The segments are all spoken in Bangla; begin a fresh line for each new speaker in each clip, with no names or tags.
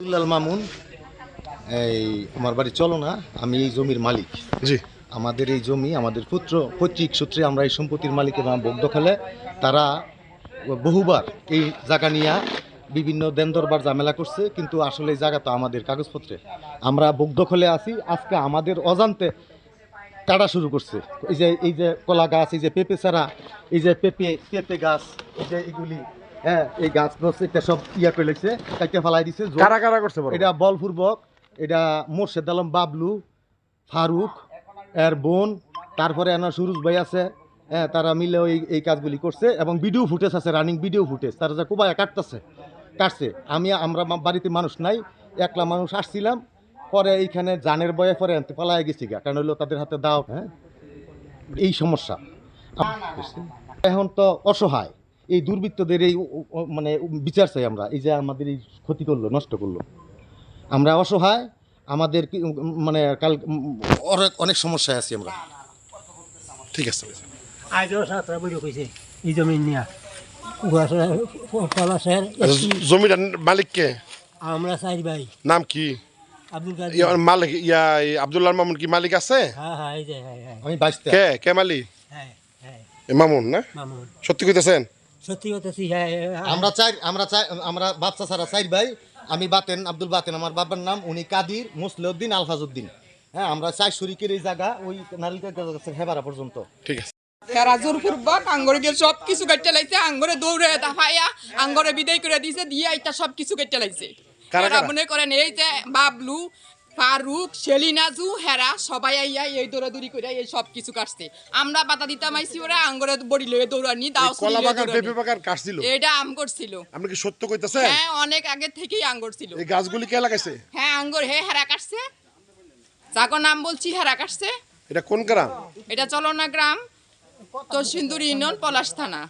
আব্দুল্লাল মামুন এই আমার বাড়ি চলো না আমি এই জমির মালিক।
জি।
আমাদের এই জমি আমাদের পুত্র পৈতৃক সূত্রে আমরা এই সম্পত্তির মালিক এবং বগ্ধ খেলে তারা বহুবার এই জায়গা নিয়ে বিভিন্ন দেন দরবার ঝামেলা করছে কিন্তু আসলে এই জায়গা তো আমাদের কাগজপত্রে। আমরা খলে আছি আজকে আমাদের অজান্তে কাটা শুরু করছে। এই যে এই যে কলা গাছ এই যে পেঁপে চারা এই যে পেঁপে পেঁপে গাছ এই যে এগুলি হ্যাঁ এই গাছ গাছ এটা সব ইয়া করে লেগছে কাইটে ফেলাই দিছে
কারা কারা করছে
এটা বলপূর্বক এটা মোর্শেদ আলম বাবলু ফারুক এর বোন তারপরে এনার সুরুজ ভাই আছে হ্যাঁ তারা মিলে এই এই কাজগুলি করছে এবং ভিডিও ফুটেজ আছে রানিং ভিডিও ফুটেজ তারা যে কোবায় কাটতেছে কাটছে। আমি আমরা বাড়িতে মানুষ নাই একলা মানুষ আসছিলাম পরে এইখানে জানের বয়ে পরে পালায় গেছি গা কারণ হলো তাদের হাতে দাও হ্যাঁ এই সমস্যা। এখন তো অসহায়। এই দুর্বৃত্তদের এই মানে বিচার চাই আমরা। এই যে আমাদের এই ক্ষতি করল নষ্ট করল। আমরা অসহায় আমাদের মানে কাল অনেক অনেক সমস্যায় আছি আমরা।
ঠিক আছে।
আজও সাতটা বইরে কইছে এই জমি নিয়া। পলাশের
আচ্ছা, মালিক কে?
আমরা চাই ভাই।
নাম কি? মালিক ইয়া আব্দুল্লাহ মামুন কি মালিক আছে?
হ্যাঁ হ্যাঁ হ্যাঁ হ্যাঁ।
আমি
কে? কে মালিক
হ্যাঁ হ্যাঁ।
মামুন না? সত্যি কইতেছেন?
সত্যি কথা হ্যাঁ হ্যাঁ,
আমরা চাই আমরা চাই আমরা বাচ্চা ছাড়া চাই ভাই আমি বাতেন আব্দুল বাতেন আমার বাবার নাম উনি কাদির মুসলিউদ্দিন আলফাজউদ্দিন। হ্যাঁ আমরা চাই শরিকের এই জায়গা ওই হেবারা পর্যন্ত।
ঠিক আছে।
আঙ্গরে সব কিছু কেটে লাইছে আঙ্গরে দৌড়ে দাফাইয়া আঙ্গরে বিদায় করে দিছে দিয়ে এটা সব কিছু কেটে লাইছে? মনে করেন এই যে বাবলু ফারুক সেলিনাজু হেরা সবাই আইয়া এই দৌড়াদৌড়ি করে এই সব কিছু কাটছে। আমরা বাতা দিতাম আইছি ওরা আঙ্গরে বড়ি লয়ে দৌড়ানি দাও
কলা বাগান পেঁপে বাগান কাটছিল।
এটা আম করছিল।
আপনি কি সত্য কইতেছেন?
হ্যাঁ অনেক আগে থেকেই আঙ্গুর ছিল
এই গাছগুলি কে লাগাইছে?
হ্যাঁ আঙ্গুর হে হেরা কাটছে। যাকো নাম বলছি হেরা কাটছে।
এটা কোন গ্রাম?
এটা চলনা গ্রাম তো সিন্দুর ইউনিয়ন পলাশ থানা।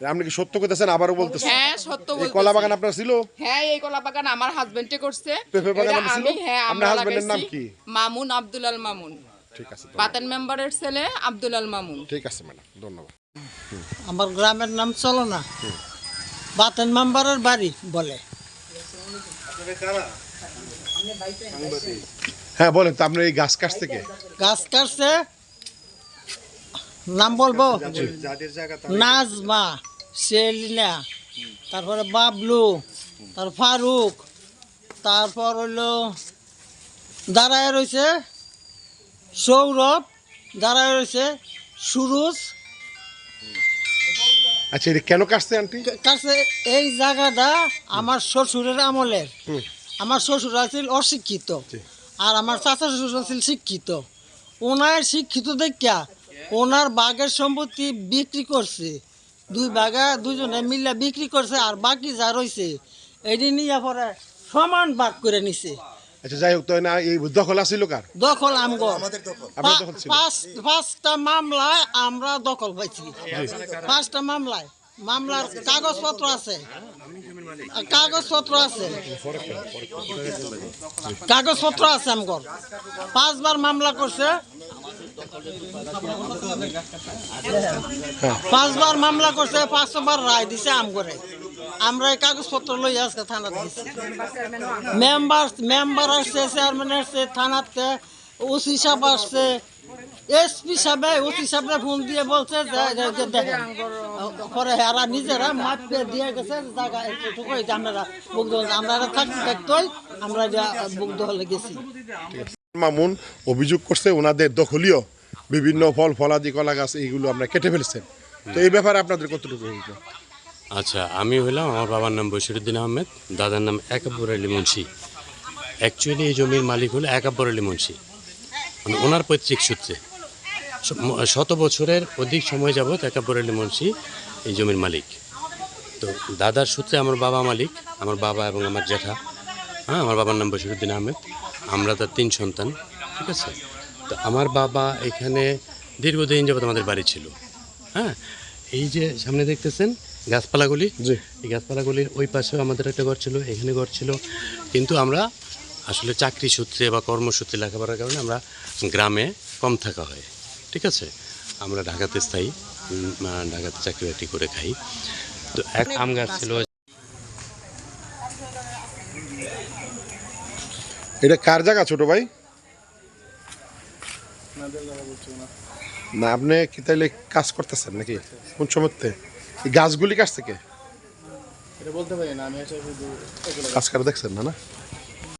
আপনি কি সত্য কইতেছেন? আবারও বলতেছেন।
হ্যাঁ সত্য
এই
বলতেছি।
কলা বাগান আপনার ছিল?
হ্যাঁ এই কলা বাগান আমার হাজবেন্ডে করছে।
পেঁপে বাগান ছিল?
আমি হ্যাঁ
আপনার হাজবেন্ডের নাম কি?
মামুন আব্দুল আল মামুন।
ঠিক আছে।
পাতেন মেম্বারের ছেলে আব্দুল আল মামুন।
ঠিক আছে ম্যাডাম ধন্যবাদ।
আমার গ্রামের নাম চলো না বাতেন মেম্বারের বাড়ি বলে।
হ্যাঁ বলেন তো আপনি এই গাছ কাছ থেকে
গাছ কাটছে নাম বলব? নাজমা। সেলিনা তারপরে বাবলু তার ফারুক তারপর হইল দাঁড়ায় রয়েছে সৌরভ দাঁড়ায় রয়েছে সুরজ।
আচ্ছা এটা কেন কাটছে আন্টি?
কাছে এই জায়গাটা আমার শ্বশুরের আমলের। আমার শ্বশুর আছিল অশিক্ষিত আর আমার চাচা শ্বশুর আছিল শিক্ষিত। ওনার শিক্ষিত দেখিয়া ওনার বাঘের সম্পত্তি বিক্রি করছে। দুই বাঘা দুজনে মিলে বিক্রি করছে আর বাকি যা রয়েছে এটি নিয়ে পরে সমান ভাগ করে নিছে।
আচ্ছা যাই হোক তো না এই দখল আছিল কার?
দখল আমগো।
আপনার দখল?
পাঁচ পাঁচটা মামলায় আমরা দখল পাইছি। পাঁচটা মামলায়। মামলার কাগজপত্র আছে। কাগজপত্র আছে। কাগজপত্র আছে আমগর পাঁচবার মামলা করছে পাঁচবার মামলা করছে, পাঁচবার রায় দিছে আম আমগরে আমরা এই কাগজপত্র লই আজকে থানাত দিছি মেম্বার মেম্বার আসছে, চেয়ারম্যান আসছে, থানাতে ওসি সাহেব আসছে। এসপি সাহেব, ওসি সাহেব ফোন দিয়ে বলছে যে দেখেন, পরে এরা নিজেরা মাপকে দিয়ে গেছে জায়গা আপনারা মুগ্ধ আমরা থাকতে থাকতেই আমরা মুগ্ধ হলে গেছি।
মামুন অভিযোগ করছে, ওনাদের দখলীয় বিভিন্ন ফল, ফলাদি, কলা গাছ এইগুলো আমরা কেটে ফেলছেন। তো এই ব্যাপারে আপনাদের কতটুকু
আচ্ছা আমি হলাম আমার বাবার নাম বশিরুদ্দিন আহমেদ, দাদার নাম একাব্বর আলী মুন্সি। অ্যাকচুয়ালি এই জমির মালিক হলো একাব্বর আলী মুন্সি। মানে ওনার পৈতৃক সূত্রে। শত বছরের অধিক সময় যাবৎ একাব্বর আলী মুন্সি এই জমির মালিক। তো দাদার সূত্রে আমার বাবা মালিক, আমার বাবা এবং আমার জ্যাঠা হ্যাঁ আমার বাবার নাম বশিরুদ্দিন আহমেদ। আমরা তার তিন সন্তান ঠিক আছে? তো আমার বাবা এখানে দীর্ঘদিন যাবৎ আমাদের বাড়ি ছিল। হ্যাঁ? এই যে সামনে দেখতেছেন গাছপালাগুলি?
জি।
এই গাছপালাগুলির ওই পাশেও আমাদের একটা ঘর ছিল এখানে ঘর ছিল। কিন্তু আমরা আসলে চাকরি সূত্রে বা কর্মসূত্রে লেখাপড়ার কারণে আমরা গ্রামে কম থাকা হয় ঠিক আছে? আমরা ঢাকাতে স্থায়ী ঢাকাতে চাকরি বাকরি করে খাই। তো এক আম গাছ ছিল
এটা কার জায়গা ছোট ভাই? না। আপনি কি তাইলে কাজ করতেছেন নাকি? কোন সময়তে এই গাছগুলি কাছ থেকে কাজ করে দেখছেন না না?